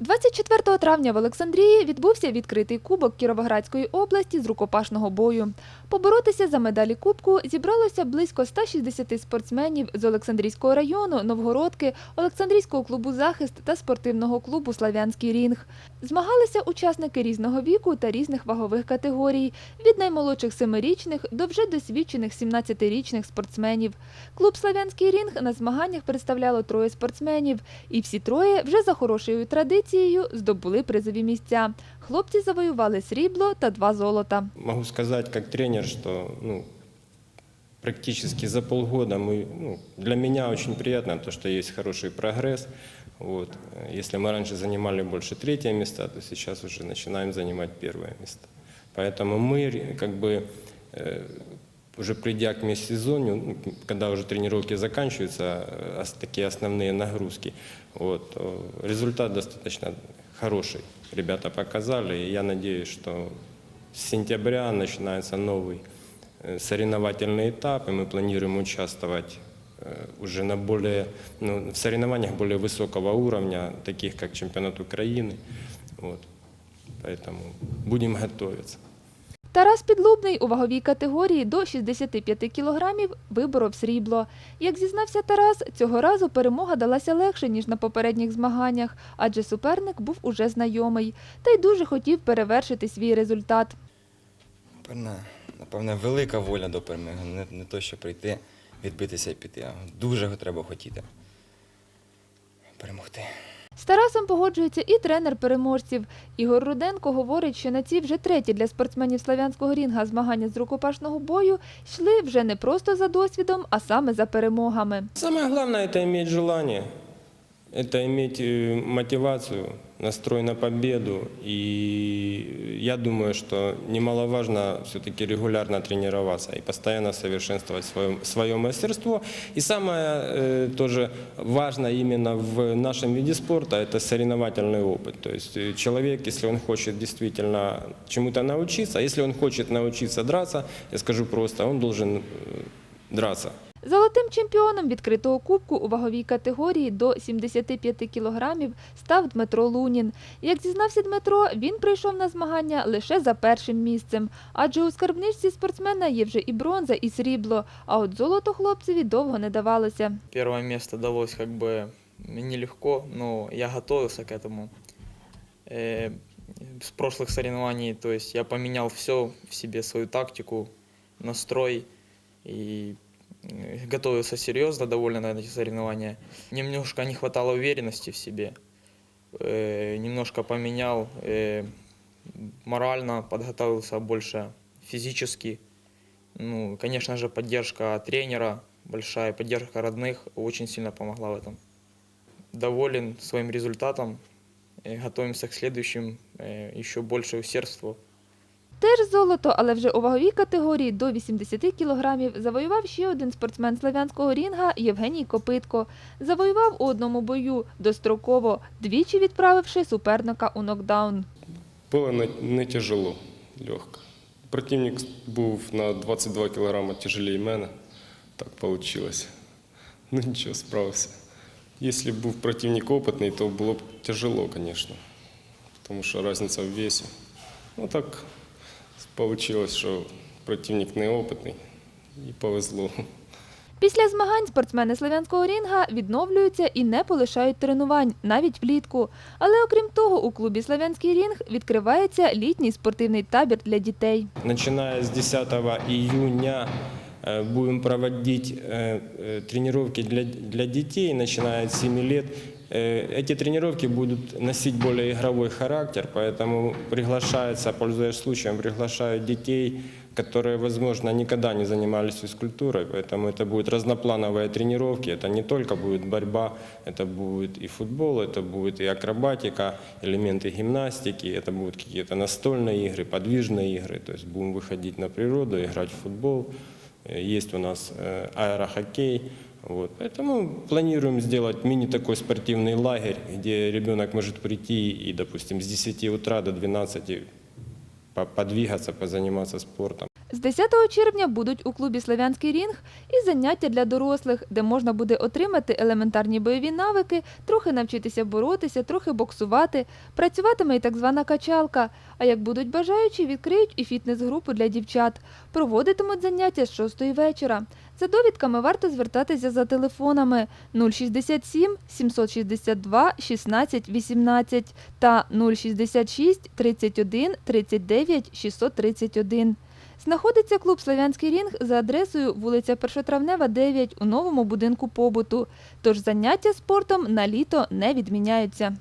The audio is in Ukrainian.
24 травня в Олександрії відбувся відкритий кубок Кіровоградської області з рукопашного бою. Поборотися за медалі кубку зібралося близько 160 спортсменів з Олександрійського району, Новгородки, Олександрійського клубу «Захист» та спортивного клубу «Славянський рінг». Змагалися учасники різного віку та різних вагових категорій – від наймолодших семирічних до вже досвідчених 17-річних спортсменів. Клуб «Славянський рінг» на змаганнях представляло троє спортсменів, і всі троє вже за хорошою традицією здобули призові місця. Хлопці завоювали срібло та два золота. Могу сказать как тренер, что ну, практически за полгода мы, ну, для меня очень приятно то, что есть хороший прогресс. Вот. Если мы раньше занимали больше третье места, то сейчас уже начинаем занимать первое место. Поэтому мы ре- как бы э, уже придя к межсезонью, ну, когда уже тренировки заканчиваются, э, ос- такие основные нагрузки, вот, то результат достаточно хороший. Ребята показали, и я надеюсь, что с сентября начинается новый э, соревновательный этап, и мы планируем участвовать э, уже на более, ну, в соревнованиях более высокого уровня, таких как чемпионат Украины. Вот. Поэтому будем готовиться. Тарас Підлубний у ваговій категорії до 65 кілограмів виборов срібло. Як зізнався Тарас, цього разу перемога далася легше, ніж на попередніх змаганнях, адже суперник був уже знайомий, та й дуже хотів перевершити свій результат. Напевне, напевне, велика воля до перемоги. Не, не то, що прийти, відбитися і піти, а дуже треба хотіти. Перемогти. З Тарасом погоджується і тренер переможців. Ігор Руденко говорить, що на ці вже треті для спортсменів славянського рінга змагання з рукопашного бою йшли вже не просто за досвідом, а саме за перемогами. Самое главное – это иметь желание, это иметь э, мотивацию, настрой на победу. И я думаю, что немаловажно все-таки регулярно тренироваться и постоянно совершенствовать свое, свое мастерство. И самое э, тоже важное именно в нашем виде спорта – это соревновательный опыт. То есть э, человек, если он хочет действительно чему-то научиться, если он хочет научиться драться, я скажу просто, он должен э, драться. Золотим чемпіоном відкритого кубку у ваговій категорії до 75 кілограмів став Дмитро Лунін. Як зізнався Дмитро, він прийшов на змагання лише за першим місцем, адже у скарбничці спортсмена є вже і бронза, і срібло, а от золото хлопцеві довго не давалося. Первое место далось как бы нелегко, но я готовился к этому. Э, С прошлых соревнований, то есть я поменял все в себе, свою тактику, настрой и э, Готовился серьезно довольно на эти соревнования. Немножко не хватало уверенности в себе, Э, немножко поменял э, морально, подготовился больше физически. Ну, конечно же, поддержка тренера, большая поддержка родных очень сильно помогла в этом. Доволен своим результатом, э, готовимся к следующим, э, еще больше усердству. Теж золото, але вже у ваговій категорії до 80 кілограмів завоював ще один спортсмен славянського рінга Євгеній Копитко. Завоював у одному бою достроково, двічі відправивши суперника у нокдаун. Було не, тяжело, легко. Противник був на 22 кілограми тяжелее мене. Так вийшло. Ну нічого, справився. Якщо був противник опитний, то було б тяжело, звісно. Тому що різниця в весі. Ну так вийшло, що противник неопитний і повезло. Після змагань спортсмени славянського рінга відновлюються і не полишають тренувань, навіть влітку. Але окрім того, у клубі Славянський рінг відкривається літній спортивний табір для дітей. Начиная с 10 июня э, будем проводить э, э, тренировки для, для детей, начиная с 7 лет. Э, Эти тренировки будут носить более игровой характер, поэтому приглашается, пользуясь случаем, приглашают детей, которые, возможно, никогда не занимались физкультурой, поэтому это будут разноплановые тренировки, это не только будет борьба, это будет и футбол, это будет и акробатика, элементы гимнастики, это будут какие-то настольные игры, подвижные игры, то есть будем выходить на природу, играть в футбол, Э, есть у нас э, аэрохоккей, вот. Поэтому планируем сделать мини такой спортивный лагерь, где ребенок может прийти и, допустим, с 10 утра до 12 по- подвигаться, позаниматься спортом. З 10 червня будуть у клубі Славянський рінг і заняття для дорослих, де можна буде отримати елементарні бойові навики, трохи навчитися боротися, трохи боксувати. Працюватиме і так звана качалка. А як будуть бажаючі, відкриють і фітнес-групу для дівчат. Проводитимуть заняття з 6 вечора. За довідками варто звертатися за телефонами 067 762 16 18 та 066 31 39 631. Знаходиться клуб Славянський рінг за адресою вулиця Першотравнева, 9 у новому будинку побуту. Тож заняття спортом на літо не відміняються.